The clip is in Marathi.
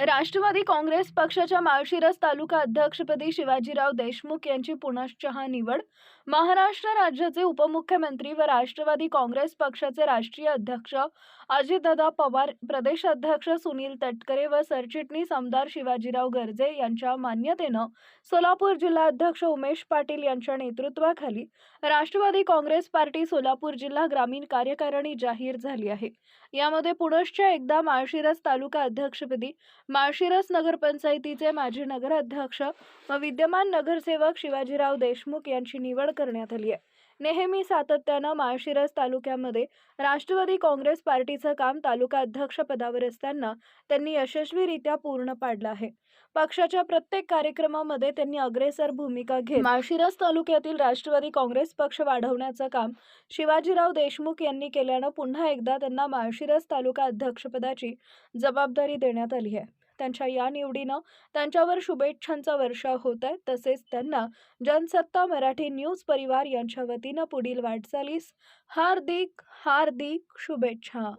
राष्ट्रवादी काँग्रेस पक्षाच्या माळशिरस तालुका अध्यक्षपदी शिवाजीराव देशमुख यांची पुनश्चहा निवड. महाराष्ट्र राज्याचे उपमुख्यमंत्री व राष्ट्रवादी काँग्रेस पक्षाचे राष्ट्रीय अध्यक्ष अजितदादा पवार प्रदेशाध्यक्ष सुनील तटकरे व सरचिटणीस आमदार शिवाजीराव गर्जे यांच्या मान्यतेनं सोलापूर जिल्हा अध्यक्ष उमेश पाटील यांच्या नेतृत्वाखाली राष्ट्रवादी काँग्रेस पार्टी सोलापूर जिल्हा ग्रामीण कार्यकारिणी जाहीर झाली आहे. यामध्ये पुनश्च एकदा माळशिरस तालुका अध्यक्षपदी माळशिरस नगरपंचायतीचे माजी नगराध्यक्ष व विद्यमान नगरसेवक शिवाजीराव देशमुख यांची निवड करण्यात आली आहे. नेहमी सातत्यानं माळशिरस तालुक्यामध्ये राष्ट्रवादी काँग्रेस पार्टीचं काम तालुका अध्यक्षपदावर असताना त्यांनी यशस्वीरित्या पूर्ण पाडलं आहे. पक्षाच्या प्रत्येक कार्यक्रमामध्ये त्यांनी अग्रेसर भूमिका घेत माळशिरस तालुक्यातील राष्ट्रवादी काँग्रेस पक्ष वाढवण्याचं काम शिवाजीराव देशमुख यांनी केल्यानं पुन्हा एकदा त्यांना माळशिरस तालुका अध्यक्षपदाची जबाबदारी देण्यात आली आहे. त्यांच्या या निवडीनं त्यांच्यावर शुभेच्छांचा वर्षाव होत आहे तसेच त्यांना जनसत्ता मराठी न्यूज परिवार यांच्या वतीनं पुढील वाटचालीस हार्दिक हार्दिक शुभेच्छा.